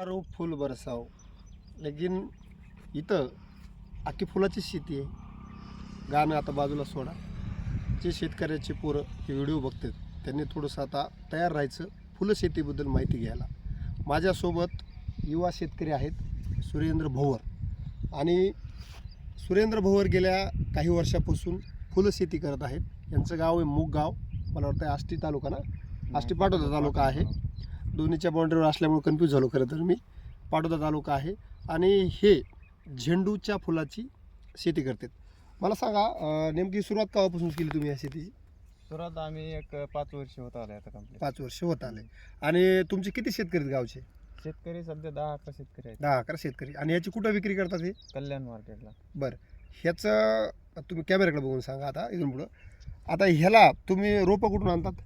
हजारो फुल बरसाव. लेकिन इथं आखी फुलाची शेती आहे. गाणं आता बाजूला सोडा. जे शेतकऱ्याचे पोरं हे व्हिडिओ बघतात त्यांनी थोडंसं आता तयार राहायचं फुलं शेतीबद्दल माहिती घ्यायला. माझ्यासोबत युवा शेतकरी आहेत सुरेंद्र भोवर. आणि सुरेंद्र भोवर गेल्या काही वर्षापासून फुलं शेती करत आहेत. यांचं गाव आहे मूग गाव. मला वाटतं आष्टी तालुका ना? आष्टी पाटोदा तालुका आहे. दोन्हीच्या बाउंड्रीवर असल्यामुळे कन्फ्यूज झालो खरं तर मी. पाटोदा तालुका आहे आणि हे झेंडूच्या फुलाची शेती करतात. मला सांगा नेमकी सुरुवात केव्हापासून केली तुम्ही या शेतीची? सुरुवात आम्ही एक पाच वर्ष होत आले आता कंप्लीट पाच वर्ष होत आले. आणि तुमचे किती शेतकरी आहेत गावचे? शेतकरी सध्या दहा अकरा शेतकरी आहेत. दहा अकरा शेतकरी. आणि याची कुठं विक्री करतात हे? कल्याण मार्केटला बरं. ह्याचं तुम्ही कॅमेऱ्याकडे बघून सांगा आता इथून पुढं. आता ह्याला तुम्ही रोपं कुठून आणतात?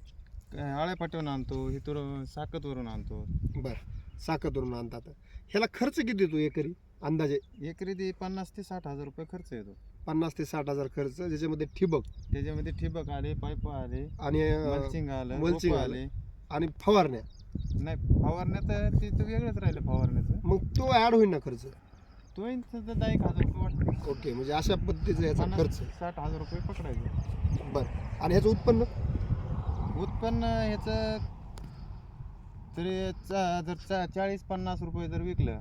आळ्या पाठवून आणतो इथून साकतवरून आणतो. बरं साखतवरून आणतात. ह्याला खर्च किती येतो एकरी? अंदाजे? एकरी ती पन्नास ते साठ हजार रुपये खर्च येतो. पन्नास ते साठ हजार खर्च ज्याच्यामध्ये ठिबक. त्याच्यामध्ये ठिबक आले पाईप आले आणि मल्चिंग आलं रोपं आलं. आले. आणि फवारण्या? नाही फवारण्यात ते तर वेगळंच राहिलं फवारण्याचं. मग तो ॲड होईल ना खर्च? तो येईल सध्या दहा एक हजार रुपये वाटतं. ओके म्हणजे अशा पद्धतीचा याचा पन्नास खर्च. साठ हजार रुपये पकडायचे. बरं आणि ह्याचं उत्पन्न? उत्पन्न ह्याचं तरी चा- जर चा- चाळीस पन्नास रुपये जर विकलं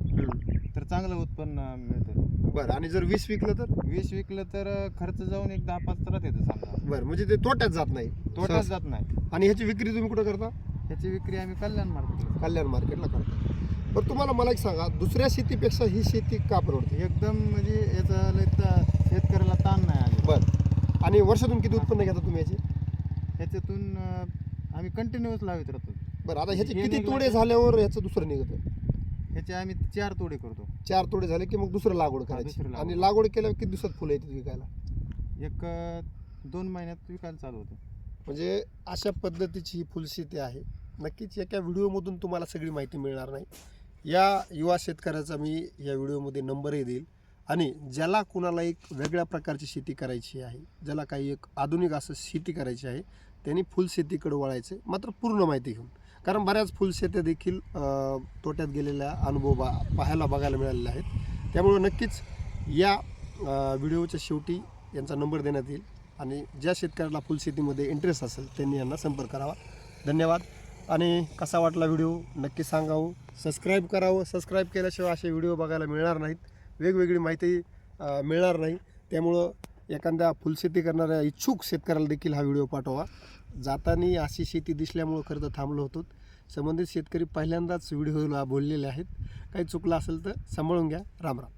तर चांगलं उत्पन्न मिळतं. बरं आणि जर वीस विकलं तर? वीस विकलं तर खर्च जाऊन एक दहा पाच तरात येतं समजा. बरं म्हणजे ते तोट्यात जात नाही. तोटाच सहज. जात नाही. आणि ह्याची विक्री तुम्ही कुठं करता? ह्याची विक्री आम्ही कल्याण मार्केट कल्याण मार्केटला करता. पण तुम्हाला मला एक सांगा दुसऱ्या शेतीपेक्षा ही शेती का परवडते? एकदम म्हणजे याचा लय ता- शेतकऱ्याला ताण नाही आले बरं. आणि वर्षातून किती उत्पन्न घेता तुम्ही याचे? ह्याच्यातून आम्ही कंटिन्युअस लावित राहतो. बरं आता ह्याचे हे किती निघलं तोडे झाल्यावर ह्याचं दुसरं निघतं? ह्याचे आम्ही चार तोडे करतो. चार तोडे झाले की मग दुसरं लागवड करायची? दुसरं लागवड. आणि लागवड केल्यावर किती दिवसात फुलं येतात विकायला? एक अं, दोन महिन्यात विकायला चालू होतं. म्हणजे अशा पद्धतीची ही फुलशेती आहे. नक्कीच एका व्हिडिओमधून तुम्हाला सगळी माहिती मिळणार नाही. या युवा शेतकऱ्याचा मी या व्हिडिओमध्ये नंबरही देईल. आणि ज्याला कुणाला एक वेगळ्या प्रकारची शेती करायची आहे ज्याला काही एक आधुनिक असं शेती करायची आहे त्यांनी फुलशेतीकडे वळायचं मात्र पूर्ण माहिती घेऊन. कारण बऱ्याच फुलशेत्या देखील तोट्यात गेलेल्या अनुभव बा पाहायला बघायला मिळालेले आहेत. त्यामुळं नक्कीच या व्हिडिओच्या शेवटी यांचा नंबर देण्यात येईल आणि ज्या शेतकऱ्याला फुलशेतीमध्ये इंटरेस्ट असेल त्यांनी यांना संपर्क करावा. धन्यवाद. आणि कसा वाटला व्हिडिओ? नक्की सांगावं हो. सबस्क्राईब करावं हो. सबस्क्राईब केल्याशिवाय असे व्हिडिओ बघायला मिळणार नाहीत. वेगवेगळी माहिती मिळणार नाही. त्यामुळं एखाद्या फुलशेती करणाऱ्या इच्छुक शेतकऱ्याला देखील हा व्हिडिओ पाठवा. जाताना अशी शेती दिसल्यामुळं खरं तर थांबलो होतो. संबंधित शेतकरी पहिल्यांदाच व्हिडिओला बोललेले आहेत. काही चुकलं असेल तर सांभाळून घ्या. राम राम.